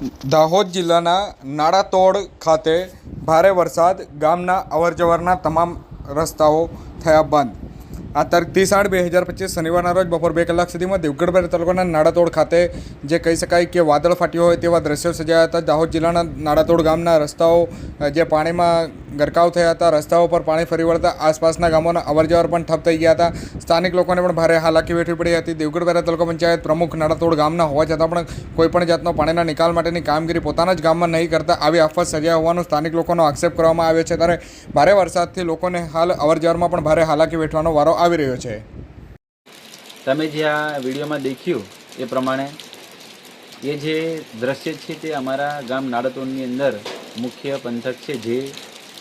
દાહોદ જિલ્લાના નાળાતોડ ખાતે ભારે વરસાદ ગામના અવરજવરના તમામ રસ્તાઓ થયા બંધ. આ તારીખ ત્રીસ આઠ બે હજાર પચીસ શનિવારના રોજ બપોર બે કલાક સુધીમાં દેવગઢ તાલુકાના નાડાતોડ ખાતે જે કહી શકાય કે વાદળ ફાટ્યું હોય તેવા દ્રશ્યો સર્જાયા હતા. દાહોદ જિલ્લાના નાડાતોડ ગામના રસ્તાઓ જે પાણીમાં ગરકાવ થયા હતા, રસ્તાઓ પર પાણી ફરી વળતા આસપાસના ગામોના અવરજવર પણ ઠપ થઈ ગયા હતા. સ્થાનિક લોકોને પણ ભારે હાલાકી વેઠવી પડી હતી. દેવગઢ બેરા તાલુકા પંચાયત પ્રમુખ નાડાતોડ ગામના હોવા છતાં પણ કોઈપણ જાતનો પાણીના નિકાલ માટેની કામગીરી પોતાના જ ગામમાં નહીં કરતા આવી આફત સર્જાયા હોવાનો સ્થાનિક લોકોનો આક્ષેપ કરવામાં આવ્યો છે. ત્યારે ભારે વરસાદથી લોકોને હાલ અવરજવરમાં પણ ભારે હાલાકી વેઠવાનો વારો આવી રહ્યો છે. તમે જે આ વિડીયોમાં દેખ્યું એ પ્રમાણે એ જે દ્રશ્ય છે તે અમારા ગામ નાડતોડની અંદર મુખ્ય પંથક છે જે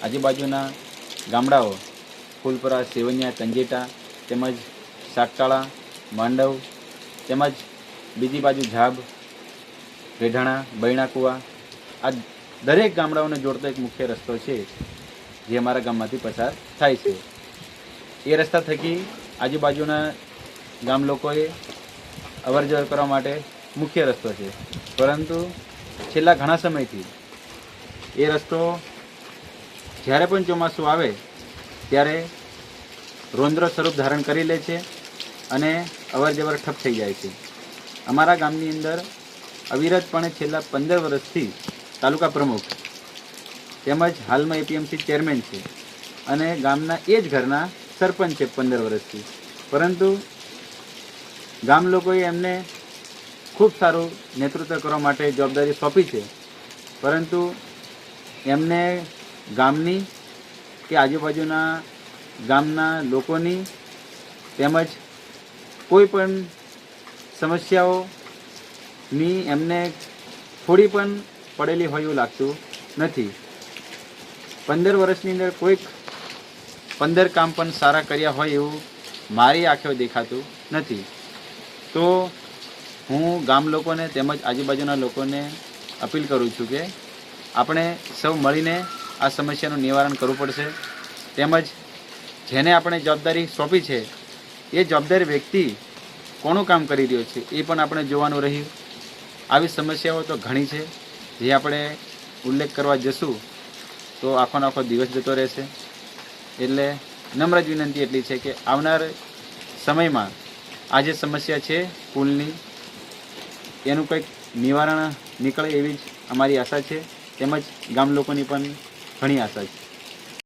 આજુબાજુના ગામડાઓ ફૂલપરા, સેવનિયા કંજેટા તેમજ સાગટાળા માંડવ તેમજ બીજી બાજુ ઝાબ, રેઢાણા, બૈણાકુવા આ દરેક ગામડાઓને જોડતો એક મુખ્ય રસ્તો છે જે અમારા ગામમાંથી પસાર થાય છે. એ રસ્તા થકી આજુબાજુના ગામ લોકોએ અવર જવર કરવા માટે મુખ્ય રસ્તો છે. પરંતુ છેલ્લા ઘણા સમયથી એ રસ્તો જ્યારે પણ ચોમાસું આવે ત્યારે રોંદ્ર સ્વરૂપ ધારણ કરી લે છે અને અવર જવર ઠપ થઈ જાય છે. અમારા ગામની અંદર અવિરતપણે છેલ્લા પંદર વર્ષથી તાલુકા પ્રમુખ તેમજ હાલમાં એપીએમસી ચેરમેન છે અને ગામના એ જ ઘરના સરપંચ છે પંદર વર્ષથી. પરંતુ ગામ લોકોએ એમને ખૂબ સારું નેતૃત્વ કરવા માટે જવાબદારી સોંપી છે. પરંતુ એમને ગામની કે આજુબાજુના ગામના લોકોની તેમજ કોઈ પણ સમસ્યાઓની એમને થોડી પણ પડેલી હોય એવું લાગતું નથી. પંદર વર્ષની અંદર કોઈક પંદર કામ પણ સારા કર્યા હોય એવું મારી આંખે દેખાતું નથી. તો હું ગામ લોકોને તેમજ આજુબાજુના લોકોને અપીલ કરું છું કે આપણે સૌ મળીને આ સમસ્યાનું નિવારણ કરવું પડશે. તેમજ જેને આપણે જવાબદારી સોંપી છે, એ જવાબદાર વ્યક્તિ કોનું કામ કરી રહ્યો છે, એ પણ આપણે જોવાનું રહ્યું. આવી સમસ્યાઓ તો ઘણી છે. જે આપણે ઉલ્લેખ કરવા જશું તો આખો આખો દિવસ જતો રહેશે. એટલે નમ્ર જ વિનંતી એટલી છે કે આવનાર સમયમાં આ જે સમસ્યા છે પુલની, એનું કંઈક નિવારણ નીકળે એવી જ અમારી આશા છે. તેમજ ગામ લોકોની પણ ઘણી આશા છે.